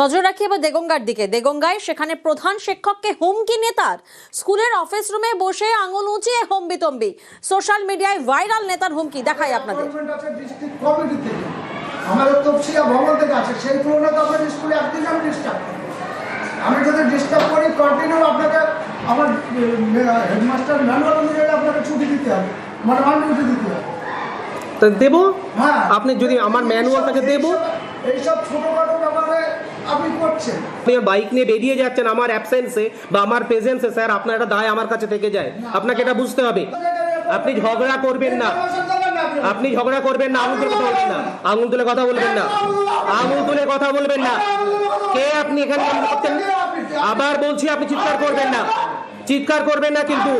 নজর রাখি এবার দেগঙ্গার দিকে। দেগঙ্গায় সেখানে প্রধান শিক্ষককে হুমকি নেতার স্কুলের অফিস রুমে বসে আঙুল উঁচিয়ে হম্বিতম্বি। সোশ্যাল মিডিয়ায় ভাইরাল নেতার হুমকি দেখাই আপনাদের। গভর্নমেন্ট আছে ডিস্ট্রিক্ট কমিটি থেকে। আমাদের তফসিলা ভবন থেকে আছে। সেই তুলনায় তো আপনার স্কুলে একদিন আমি ডিস্টার্ব আমি যদি ডিস্টার্ব করি কন্টিনিউ আপনাকে আমার হেডমাস্টার ম্যানুয়াল অনুযায়ী আপনাকে ছুটি দিতে হবে। মানে দিতে হবে। তা দেবো? হ্যাঁ। আপনি যদি আমার ম্যানুয়ালটাকে দেবো? এইসব ছোটোখাটো ব্যাপারে আপনি করছেন। আপনি বাইক নিয়ে বেরিয়ে যাচ্ছেন আমার অ্যাবসেন্সে বা আমার প্রেজেন্সে স্যার আপনার একটা দায় আমার কাছে থেকে যায়। আপনাকে এটা বুঝতে হবে। আপনি ঝগড়া করবেন না। আপনি ঝগড়া করবেন না আঙুল তুলে কথা বলবেন না। আঙুল তুলে কথা বলবেন না। আঙুল তুলে কথা বলবেন না। কে আপনি এখানে আবার বলছি আপনি চিৎকার করবেন না। চিৎকার করবেন না কিন্তু।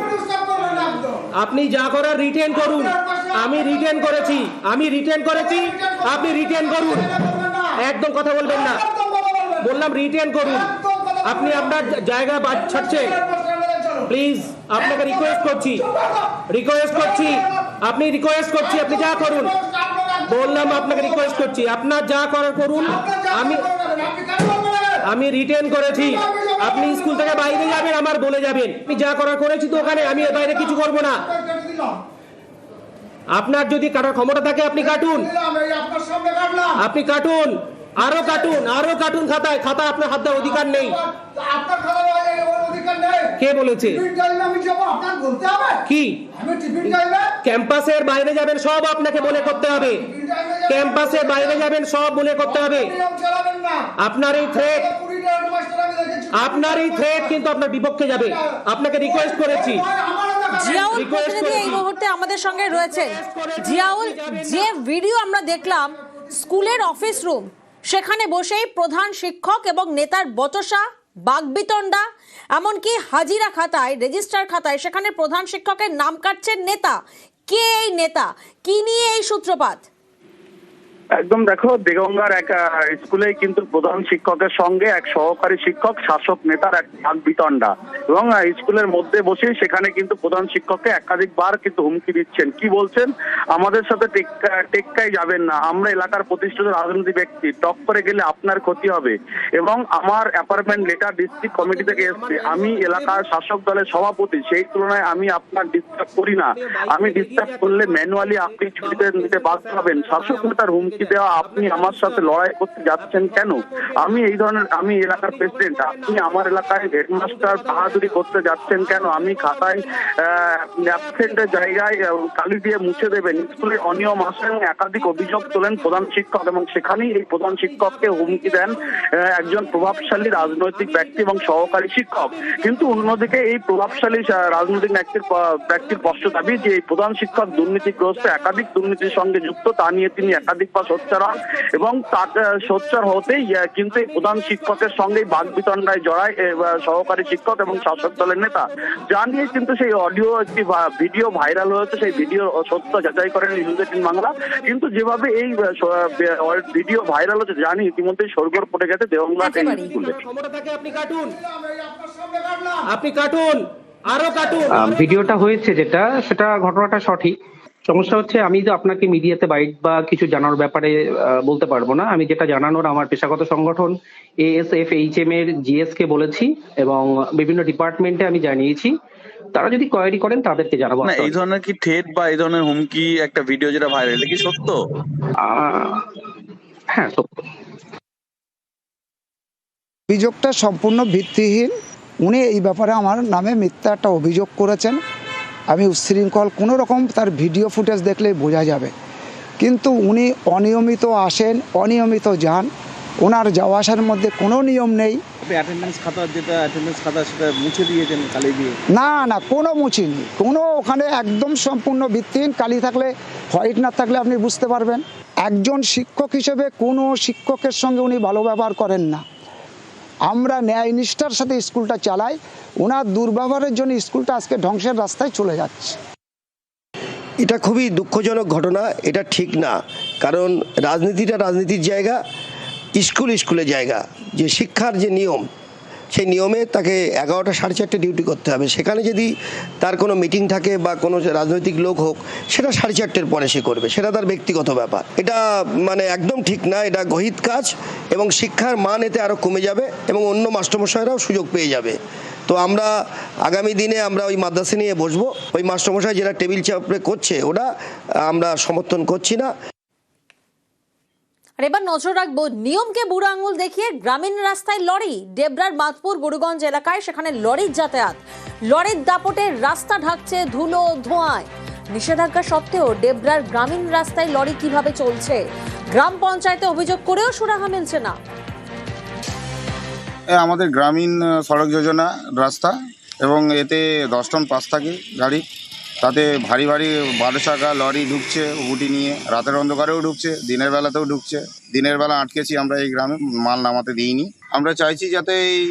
আপনি যা করার রিটেন করুন। আমি রিটেন করেছি। আমি রিটেন করেছি। আপনি রিটেন করুন। একদম কথা বলবেন না। বললাম রিটেন করুন। আপনি আপনার জায়গা বাদ ছাড়ছেন প্লিজ আপনাকে রিকোয়েস্ট করছি। রিকোয়েস্ট করছি। আপনি রিকোয়েস্ট করছি আপনি যা করুন। বললাম আপনাকে রিকোয়েস্ট করছি। আপনার যা করার করুন। আমি আমি রিটেন করেছি। আপনি স্কুল থেকে বাইরে যাবেন আমার বলে যাবেন। আমি যা করার করেছি তো ওখানে আমি এর বাইরে কিছু করব না। আপনার যদি কাটার ক্ষমতা থাকে আপনি কাটুন। আপনি কাটুন। আরও কাটুন আরও কাটুন খাতায় খাতা আপনার হাত দেওয়ার অধিকার নেই। আপনার খাতা অধিকার নেই। কে বলেছে? কি? ক্যাম্পাসের বাইরে যাবেন সব আপনাকে মনে করতে হবে। ক্যাম্পাসের বাইরে যাবেন সব মনে করতে হবে। আপনার এই থ্রেট আপনার এই থ্রেট কিন্তু আপনার বিপক্ষে যাবে। আপনাকে রিকোয়েস্ট করেছি। জিয়াউল প্রতিনিধি এই। মুহূর্তে আমাদের সঙ্গে রয়েছেন জিয়াউল যে ভিডিও আমরা দেখলাম স্কুলের অফিস রুম সেখানে বসেই প্রধান শিক্ষক এবং নেতার বচসা, বাগবিতণ্ডা, এমনকি হাজিরা খাতায়, রেজিস্টার খাতায় সেখানে প্রধান শিক্ষকের নাম কাটছেন নেতা। কে এই নেতা? কি নিয়ে এই সূত্রপাত? একদম দেখো, দেগঙ্গার এক স্কুলে কিন্তু প্রধান শিক্ষকের সঙ্গে এক সহকারী শিক্ষক, শাসক নেতার এক ভাগ বিতণ্ডা। এবং স্কুলের মধ্যে বসে সেখানে কিন্তু প্রধান শিক্ষককে একাধিকবার কিন্তু হুমকি দিচ্ছেন। কি বলছেন? আমাদের সাথে টেক্কা- টেক্কায় যাবেন না। আমরা এলাকার প্রতিষ্ঠিত রাজনীতি ব্যক্তি। টক করে গেলে আপনার ক্ষতি হবে। এবং আমার অ্যাপার্টমেন্ট লেটার ডিস্ট্রিক্ট কমিটি থেকে এসছে। আমি এলাকার শাসক দলের সভাপতি। সেই তুলনায় আমি আপনার ডিস্টার্ব করি না। আমি ডিস্টার্ব করলে ম্যানুয়ালি আপনি ছুটিতে নিতে বাধ্য হবেন। শাসক নেতার হুমকি দেওয়া আপনি আমার সাথে লড়াই করতে যাচ্ছেন কেন? আমি এই ধরনের আমি এলাকার প্রেসিডেন্ট আপনি আমার এলাকায় হেডমাস্টার বাহাদুরি করতে যাচ্ছেন কেন? আমি খাতায় অ্যাবসেন্টের জায়গায় কালি দিয়ে মুছে দেবেন। স্কুলে অনিয়ম আসেন, একাধিক অভিযোগ তোলেন প্রধান শিক্ষক এবং সেখানেই এই প্রধান শিক্ষককে হুমকি দেন একজন প্রভাবশালী রাজনৈতিক ব্যক্তি এবং সহকারী শিক্ষক। কিন্তু অন্যদিকে এই প্রভাবশালী রাজনৈতিক ব্যক্তির ব্যক্তির স্পষ্ট দাবি যে এই প্রধান শিক্ষক দুর্নীতিগ্রস্ত, একাধিক দুর্নীতির সঙ্গে যুক্ত, তা নিয়ে তিনি একাধিকবার সোচ্চার হন এবং তার সোচ্চার হতেই কিন্তু প্রধান শিক্ষকের সঙ্গেই বাঘ বিতণ্ডায় জড়ায় সহকারী শিক্ষক এবং শাসক দলের নেতা। যা নিয়ে কিন্তু সেই অডিও একটি ভিডিও ভাইরাল হয়েছে সেই ভিডিও সত্য যাচাই করেন নিউজ এইটিন বাংলা। কিন্তু যেভাবে এই ভিডিও ভাইরাল হচ্ছে জানি ইতিমধ্যেই সরগোর পড়ে গেছে এই স্কুলে। কাটুন। আপনি কাটুন আরও কাটুন। ভিডিওটা হয়েছে যেটা সেটা ঘটনাটা সঠিক। সমস্যা হচ্ছে আমি তো আপনাকে মিডিয়াতে বাইট বা কিছু জানানোর ব্যাপারে আহ, বলতে পারব না। আমি যেটা জানানোর আমার পেশাগত সংগঠন A S F H M এর জিএস কে বলেছি এবং বিভিন্ন ডিপার্টমেন্টে আমি জানিয়েছি। তারা যদি কোয়ারি করেন তাদেরকে জানাব না এই ধরনের কি ঠেট বা এই ধরনের হুমকি একটা ভিডিও যেটা ভাইরাল কি সত্য? হ্যাঁ সত্য। অভিযোগটা সম্পূর্ণ ভিত্তিহীন। উনি এই ব্যাপারে আমার নামে মিথ্যা একটা অভিযোগ করেছেন। আমি উচ্ছৃঙ্খল কোনো রকম তার ভিডিও ফুটেজ দেখলেই বোঝা যাবে। কিন্তু উনি অনিয়মিত আসেন অনিয়মিত যান। ওনার যাওয়া আসার মধ্যে কোনো নিয়ম নেই। অ্যাটেন্ডেন্স খাতা যেটা অ্যাটেন্ডেন্স খাতা সেটা মুছে দিয়েছেন কালি দিয়ে? না না কোনো মুছিনি। কোনো ওখানে একদম সম্পূর্ণ ভিত্তিহীন কালি থাকলে হোয়াইট না থাকলে আপনি বুঝতে পারবেন। একজন শিক্ষক হিসেবে কোনো শিক্ষকের সঙ্গে উনি ভালো ব্যবহার করেন না। আমরা ন্যায় নিষ্ঠার সাথে স্কুলটা চালাই, ওনার দুর্ব্যবহারের জন্য স্কুলটা আজকে ধ্বংসের রাস্তায় চলে যাচ্ছে। এটা খুবই দুঃখজনক ঘটনা, এটা ঠিক না। কারণ রাজনীতিটা রাজনীতির জায়গা, স্কুল স্কুলের জায়গা। যে শিক্ষার যে নিয়ম সেই নিয়মে তাকে এগারোটা সাড়ে চারটে ডিউটি করতে হবে। সেখানে যদি তার কোনো মিটিং থাকে বা কোনো রাজনৈতিক লোক হোক, সেটা সাড়ে চারটের পরে সে করবে। সেটা তার ব্যক্তিগত ব্যাপার। এটা মানে একদম ঠিক না, এটা গহিত কাজ এবং শিক্ষার মান এতে আরও কমে যাবে এবং অন্য মাস্টারমশাইরাও সুযোগ পেয়ে যাবে। তো আমরা আগামী দিনে আমরা ওই মাদ্রাসা নিয়ে বসবো। ওই মাস্টারমশাই যেটা টেবিল চাপড়ে করছে, ওটা আমরা সমর্থন করছি না। আর এবার নজর রাখব নিয়মকে বুড়ো আঙুল দেখিয়ে গ্রামীণ রাস্তায় লরি। ডেবরার মাতপুর গরুগঞ্জ এলাকায় সেখানে লরির যাতায়াত। লরির দাপটে রাস্তা ঢাকছে ধুলো ধোঁয়ায়। নিষেধাজ্ঞা সত্ত্বেও ডেবরার গ্রামীণ রাস্তায় লরি কীভাবে চলছে? গ্রাম পঞ্চায়েতে অভিযোগ করেও সুরাহা মিলছে না। আমাদের গ্রামীণ সড়ক যোজনা রাস্তা এবং এতে দশ টন পাস থাকে গাড়ি। তাতে ভারী ভারী বারো চাকা লরি ঢুকছে উগুটি নিয়ে। রাতের অন্ধকারেও ঢুকছে, দিনের বেলাতেও ঢুকছে। দিনের বেলা আটকেছি আমরা এই গ্রামে, মাল নামাতে দিইনি। আমরা চাইছি যাতে এই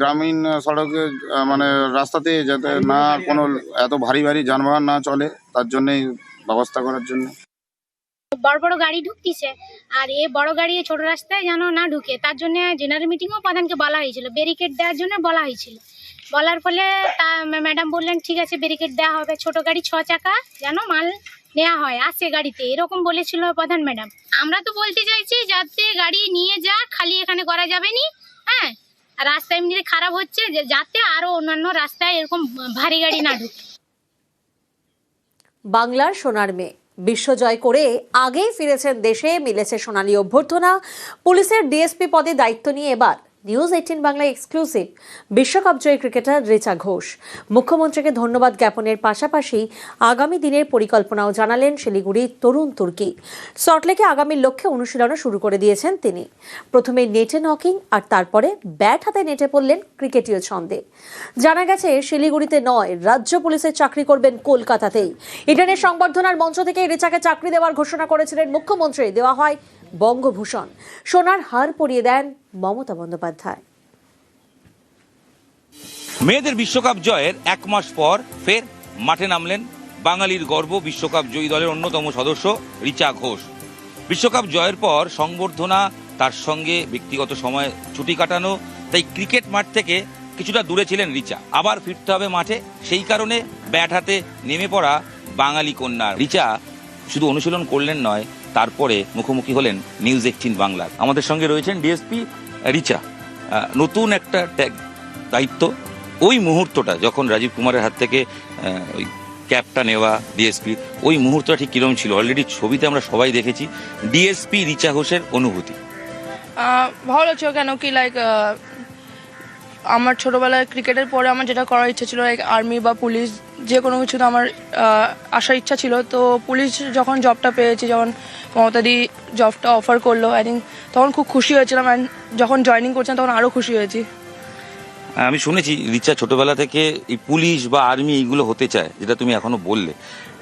গ্রামীণ সড়কে মানে রাস্তাতে যাতে না কোনো এত ভারী ভারী যানবাহন না চলে, তার জন্যই ব্যবস্থা করার জন্য। বড় বড় গাড়ি ঢুকতিছে, আর এ বড় গাড়ি ছোট রাস্তায় যেন না ঢুকে, তার জন্য জেনারেল মিটিংও প্রধানকে বলা হয়েছিল ব্যারিকেড দেওয়ার জন্য বলা হয়েছিল। বলার ফলে তা ম্যাডাম বললেন, ঠিক আছে ব্যারিকেড দেওয়া হবে। ছোট গাড়ি ছ চাকা যেন মাল নেওয়া হয়, আসে গাড়িতে। এরকম বলেছিল প্রধান ম্যাডাম। আমরা তো বলতে চাইছি, যাতে গাড়ি নিয়ে যা, খালি এখানে করা যাবে নি হ্যাঁ? রাস্তা এমনিতে খারাপ হচ্ছে যাতে আরও অন্যান্য রাস্তায় এরকম ভারী গাড়ি না ঢুকে। বাংলার সোনার মেয়ে। বিশ্বজয় করে আগেই ফিরেছেন দেশে, মিলেছে সোনালী অভ্যর্থনা। পুলিশের ডিএসপি পদে দায়িত্ব নিয়ে এবার নিউজ এইটিন বাংলা এক্সক্লুসিভ বিশ্বকাপ জয়ী ক্রিকেটার রিচা ঘোষ। মুখ্যমন্ত্রীকে ধন্যবাদ জ্ঞাপনের পাশাপাশি আগামী দিনের পরিকল্পনাও জানালেন শিলিগুড়ির তরুণ তুর্কি। সল্টলেকে আগামীর লক্ষ্যে অনুশীলনও শুরু করে দিয়েছেন তিনি। প্রথমে নেটে নকিং আর তারপরে ব্যাট হাতে নেটে পড়লেন ক্রিকেটীয় ছন্দে। জানা গেছে, শিলিগুড়িতে নয়, রাজ্য পুলিশের চাকরি করবেন কলকাতাতেই। ইডেনের সংবর্ধনার মঞ্চ থেকে রেচাকে চাকরি দেওয়ার ঘোষণা করেছিলেন মুখ্যমন্ত্রী। দেওয়া হয় বঙ্গভূষণ। সোনার হার পরিয়ে দেন মমতা বন্দ্যোপাধ্যায়। মেয়েদের বিশ্বকাপ জয়ের এক মাস পর ফের মাঠে নামলেন বাঙালির গর্ব বিশ্বকাপ জয়ী দলের অন্যতম সদস্য রিচা ঘোষ। বিশ্বকাপ জয়ের পর সংবর্ধনা, তার সঙ্গে ব্যক্তিগত সময় ছুটি কাটানো, তাই ক্রিকেট মাঠ থেকে কিছুটা দূরে ছিলেন রিচা। আবার ফিরতে হবে মাঠে, সেই কারণে ব্যাট হাতে নেমে পড়া বাঙালি কন্যা। রিচা শুধু অনুশীলন করলেন নয় তারপরে মুখোমুখি হলেন নিউজ এইটিন বাংলার আমাদের সঙ্গে রয়েছেন ডিএসপি রিচা। নতুন একটা ট্যাগ, দায়িত্ব। ওই মুহূর্তটা যখন রাজীব কুমারের হাত থেকে ওই ক্যাপটা নেওয়া ডিএসপি, ওই মুহূর্তটা ঠিক কিরম ছিল? অলরেডি ছবিতে আমরা সবাই দেখেছি ডিএসপি রিচা ঘোষের অনুভূতি। ভালো লাগছিল কেন কি লাইক আমার ছোটবেলায় ক্রিকেটের পরে আমার যেটা করার ইচ্ছা ছিল লাইক আর্মি বা পুলিশ যে কোনো কিছুতে আমার আসার ইচ্ছা ছিল। তো পুলিশ যখন জবটা পেয়েছি যখন মমতাদি জবটা অফার করল আই থিঙ্ক তখন খুব খুশি হয়েছিলাম অ্যান্ড যখন জয়েনিং করছিলাম তখন আরও খুশি হয়েছি। আমি শুনেছি রিচা ছোটবেলা থেকে এই পুলিশ বা আর্মি এইগুলো হতে চায় যেটা তুমি এখনও বললে।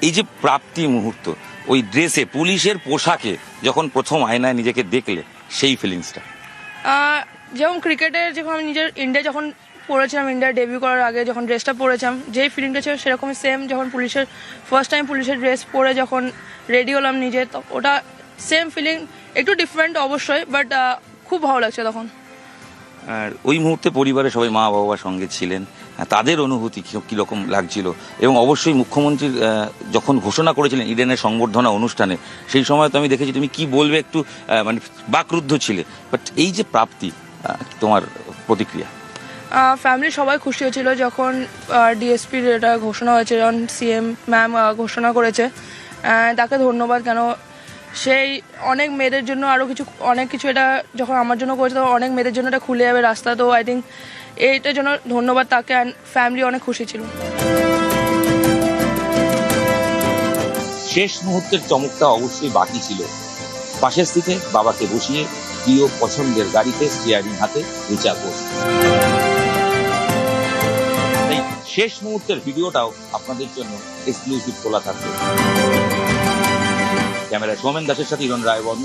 এই যে প্রাপ্তি মুহূর্ত ওই ড্রেসে পুলিশের পোশাকে যখন প্রথম আয়নায় নিজেকে দেখলে সেই ফিলিংসটা যেমন ক্রিকেটের যখন আমি নিজের ইন্ডিয়া যখন পড়েছিলাম ইন্ডিয়া ডেবিউ করার আগে, যখন ড্রেসটা পরেছিলাম যেই ফিলিংটা ছিল সেরকমই সেম যখন পুলিশের ফার্স্ট টাইম পুলিশের ড্রেস পরে যখন রেডি হলাম নিজে, তো ওটা সেম ফিলিং একটু ডিফারেন্ট অবশ্যই বাট খুব ভালো লাগছে তখন। আর ওই মুহূর্তে পরিবারে সবাই মা বাবা সঙ্গে ছিলেন। তাদের অনুভূতি কীরকম লাগছিল? এবং অবশ্যই মুখ্যমন্ত্রীর যখন ঘোষণা করেছিলেন ইডেনের সংবর্ধনা অনুষ্ঠানে, সেই সময় তো আমি দেখেছি তুমি কি বলবে একটু মানে বাকরুদ্ধ ছিলে। বাট এই যে প্রাপ্তি তোমার প্রতিক্রিয়া? ফ্যামিলি সবাই খুশি হয়েছিল যখন ডিএসপির এটা ঘোষণা হয়েছে, যখন সিএম ম্যাম ঘোষণা করেছে। তাকে ধন্যবাদ কেন? সেই অনেক মেয়েদের জন্য আরও কিছু, অনেক কিছু এটা যখন আমার জন্য করেছে, তখন অনেক মেয়েদের জন্য এটা খুলে যাবে রাস্তা। তো আই থিঙ্ক এইটার জন্য ধন্যবাদ তাকে অ্যান্ড ফ্যামিলি অনেক খুশি ছিল। শেষ মুহূর্তের চমকটা অবশ্যই বাকি ছিল। পাশের সিটে বাবাকে বসিয়ে প্রিয় পছন্দের গাড়িতে স্টিয়ারিং হাতে রিচা তাই শেষ মুহূর্তের ভিডিওটাও আপনাদের জন্য এক্সক্লুসিভ খোলা থাকবে। ক্যামেরা সোমেন দাসের সাথে ইরন রায় বর্মন